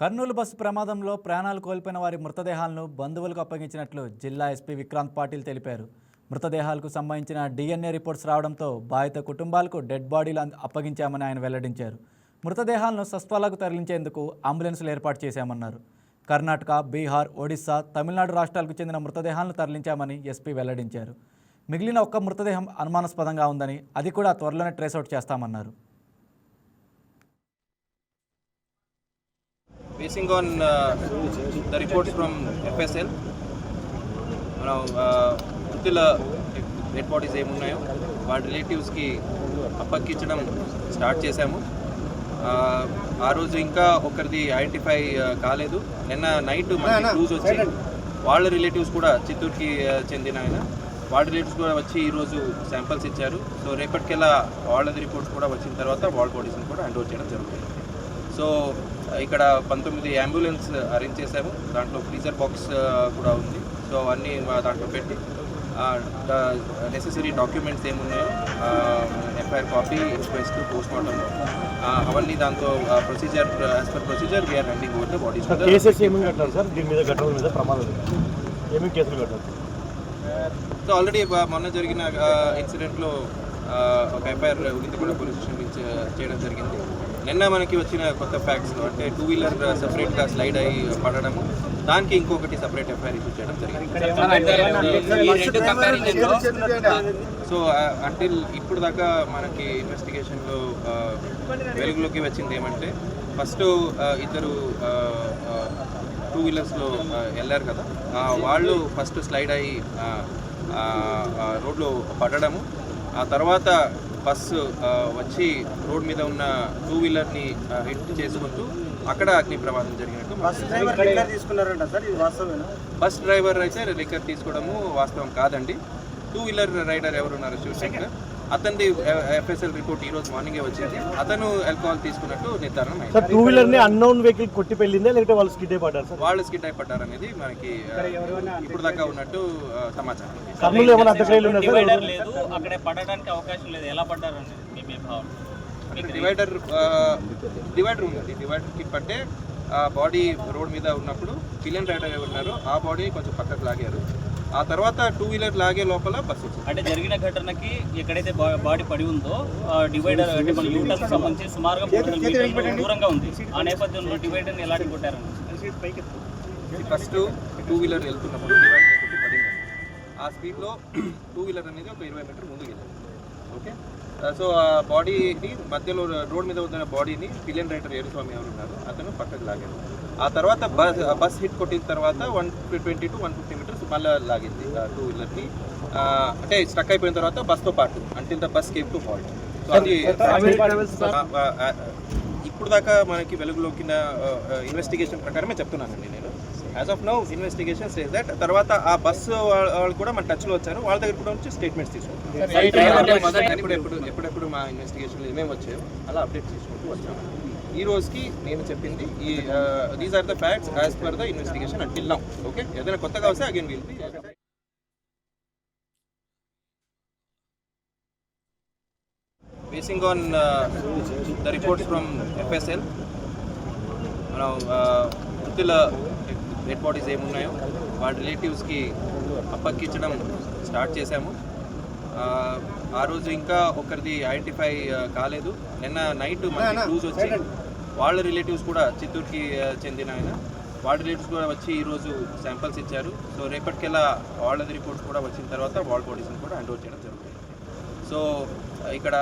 Kurnool bus ప్రమాదంలో ప్రాణాలు కోల్పోయిన వారి మృతదేహాలను బంధువులకు అప్పగించినట్లు జిల్లా ఎస్పీ విక్రాంత్ పాటిల్ తెలిపారు. మృతదేహాలకు సంబంధించిన డిఎన్ఏ రిపోర్ట్స్ రావడంతో బాధిత కుటుంబాలకు డెడ్ బాడీలు అప్పగించామని ఆయన వెల్లడించారు. మృతదేహాలను సస్వాలకు తరలించేందుకు అంబులెన్సులు ఏర్పాటు చేశామన్నారు. కర్ణాటక బీహార్ ఒడిశా తమిళనాడు రాష్ట్రాలకు చెందిన మృతదేహాలను తరలించామని ఎస్పీ వెల్లడించారు. మిగిలిన ఒక్క మృతదేహం అనుమానాస్పదంగా ఉందని అది కూడా త్వరలోనే ట్రేస్అవుట్ చేస్తామన్నారు. On uh, the reports from FSL, మనం uh, వృద్ధుల డెడ్ బాడీస్ ఏమున్నాయో వాళ్ళ రిలేటివ్స్కి అప్పక్కించడం స్టార్ట్ చేశాము. Uh, ఆ రోజు ఇంకా ఒకరిది ఐడెంటిఫై కాలేదు. నిన్న నైట్ మనకి క్రూజ్ వచ్చి వాళ్ళ రిలేటివ్స్ కూడా చిత్తూరుకి uh, చెందిన ఆయన. వాళ్ళ రిలేటివ్స్ కూడా వచ్చి ఈరోజు శాంపిల్స్ ఇచ్చారు. సో రేపటికెల్లా వాళ్ళది రిపోర్ట్స్ కూడా వచ్చిన తర్వాత వాళ్ళ బాడీస్ని కూడా హ్యాండ్ ఓవర్ చేయడం జరుగుతుంది. సో ఇక్కడ పంతొమ్మిది అంబులెన్స్ అరేంజ్ చేసాము దాంట్లో ఫ్రీజర్ బాక్స్ కూడా ఉంది. సో అన్నీ మా దాంట్లో పెట్టి నెసెసరీ డాక్యుమెంట్స్ ఏమున్నాయో FIR copy request post mortem అవన్నీ దాంతో procedure as per procedure we're handing over the cases కట్టారు సార్ దీని మీద ఘటనల మీద ప్రమాదాలు ఏమేమి కేసులు కట్టారు సో ఆల్రెడీ మొన్న జరిగిన ఇన్సిడెంట్లో ఒక ఎఫ్ఐఆర్ ఉదితగూడ పోలీస్ స్టేషన్ నుంచి చేయడం జరిగింది. నిన్న మనకి వచ్చిన కొత్త ఫ్యాక్ట్స్ అంటే టూ వీలర్ సపరేట్గా స్లైడ్ అయ్యి పడడము దానికి ఇంకొకటి సపరేట్ ఎఫ్ఐఆర్ ఇష్యూ చేయడం జరిగింది. సో అంటిల్ ఇప్పుడు దాకా మనకి ఇన్వెస్టిగేషన్లో వెలుగులోకి వచ్చింది ఏమంటే ఫస్ట్ ఇద్దరు టూ వీలర్స్లో వెళ్ళారు కదా ఆ, వాళ్ళు ఫస్ట్ స్లైడ్ అయ్యి ఆ, ఆ, ఆ, రోడ్లో పడడము ఆ తర్వాత బస్సు వచ్చి రోడ్ మీద ఉన్న టూ వీలర్ని హిట్ చేసుకుంటూ అక్కడ అగ్ని ప్రమాదం జరిగినట్టు బస్ డ్రైవర్ అయితే లిక్కర్ తీసుకోవడము వాస్తవం కాదండి. టూ వీలర్ రైడర్ ఎవరున్నారు శివశంకర్ అతనిది ఎఫ్ఎస్ఎల్ రిపోర్ట్ ఈ రోజు మార్నింగే వచ్చింది. అతను ఆల్కహాల్ తీసుకున్నట్టు నిర్ధారణ అయింది. సార్ టూ వీలర్ని అన్నోన్ వెహికల్ కొట్టి పెళ్ళిందా? లేకపోతే వాళ్ళు స్కిడ్ అయిపడ్డారు సార్? వాళ్ళు స్కిట్ అయిపడ్డారనేది మనకి ఆ, ఇప్పుడు దాకా ఉన్నట్టు సమాచారం. కర్నూలు ఏమైనా అంతకైలు ఉన్నా సార్? డివైడర్ లేదు అక్కడే పడడానికి అవకాశం లేదు. ఎలా పడ్డారు అనేది మీ భావన. డివైడర్ డివైడర్ ఉంది డివైడర్కి పట్టే ఆ బాడీ రోడ్ మీద ఉన్నప్పుడు పిలియన్ రైడర్ ఉన్నారో ఆ బాడీ కొంచెం పక్కకు లాగారు. ఆ తర్వాత టూ వీలర్ లాగే లోపల బస్సు వచ్చింది. అంటే జరిగిన ఘటనకి ఎక్కడైతే బాడీ పడి ఉందో ఆ డివైడర్ అంటే మన యూటర్న్ సంబంధించి సుమారుగా దూరంగా ఉంది. ఆ నేపథ్యంలో డివైడర్ని ఎలాంటి కొట్టారు ఫస్ట్ టూ వీలర్ వెళ్తున్నప్పుడు డివైడర్ కొట్టి పడింది? ఆ స్పీడ్లో టూ వీలర్ అనేది ఒక ఇరవై మీటర్ ముందుకు వెళ్ళింది ఓకే? సో ఆ బాడీని మధ్యలో రోడ్ మీద ఉన్న బాడీని పిలియన్ రైటర్ ఏరుస్వామి ఎవరు ఉన్నారు అతను పక్కకు లాగారు. ఆ తర్వాత బస్ బస్ హిట్ కొట్టిన తర్వాత one twenty to one fifty metres మళ్ళీ లాగింది టూ వీలర్ని. అంటే స్టక్ అయిపోయిన తర్వాత బస్తో పాటు అంటే the bus kept to fault so అది ఇప్పుడు దాకా మనకి వెలుగులోకి ఇన్వెస్టిగేషన్ ప్రకారమే చెప్తున్నానండి నేను. As of now investigation says that తర్వాత ఆ బస్సు వాళ్ళు కూడా మన టచ్లో వచ్చారు. వాళ్ళ దగ్గర కూడా వచ్చి స్టేట్మెంట్స్ తీసుకుంటారు ఎప్పుడు ఎప్పుడు ఎప్పుడెప్పుడు మా ఇన్వెస్టిగేషన్లో ఏమేమి వచ్చాయో అలా అప్డేట్ చేసుకుంటూ వచ్చాము ఈ రోజుకి నేను చెప్పింది ఈ these are the facts as per the investigation until now okay ఏదైనా కొత్తగా వస్తే again will be basing on the reports from FSL మనం uh, వృద్ధుల డెడ్ బాడీస్ ఏమున్నాయో వాళ్ళ రిలేటివ్స్కి అప్పక్కించడం స్టార్ట్ చేశాము. Uh, ఆ రోజు ఇంకా ఒకరిది ఐడెంటిఫై కాలేదు. నిన్న నైట్ మనకి క్రూజ్ వచ్చి వాళ్ళ రిలేటివ్స్ కూడా చిత్తూరుకి చెందిన ఆయన. వాళ్ళ రిలేటివ్స్ కూడా వచ్చి ఈరోజు శాంపిల్స్ ఇచ్చారు. సో రేపటికెల్లా వాళ్ళది రిపోర్ట్స్ కూడా వచ్చిన తర్వాత వాళ్ళ బాడీస్ని కూడా హ్యాండ్ ఓవర్ చేయడం జరుగుతుంది. సో ఇక్కడ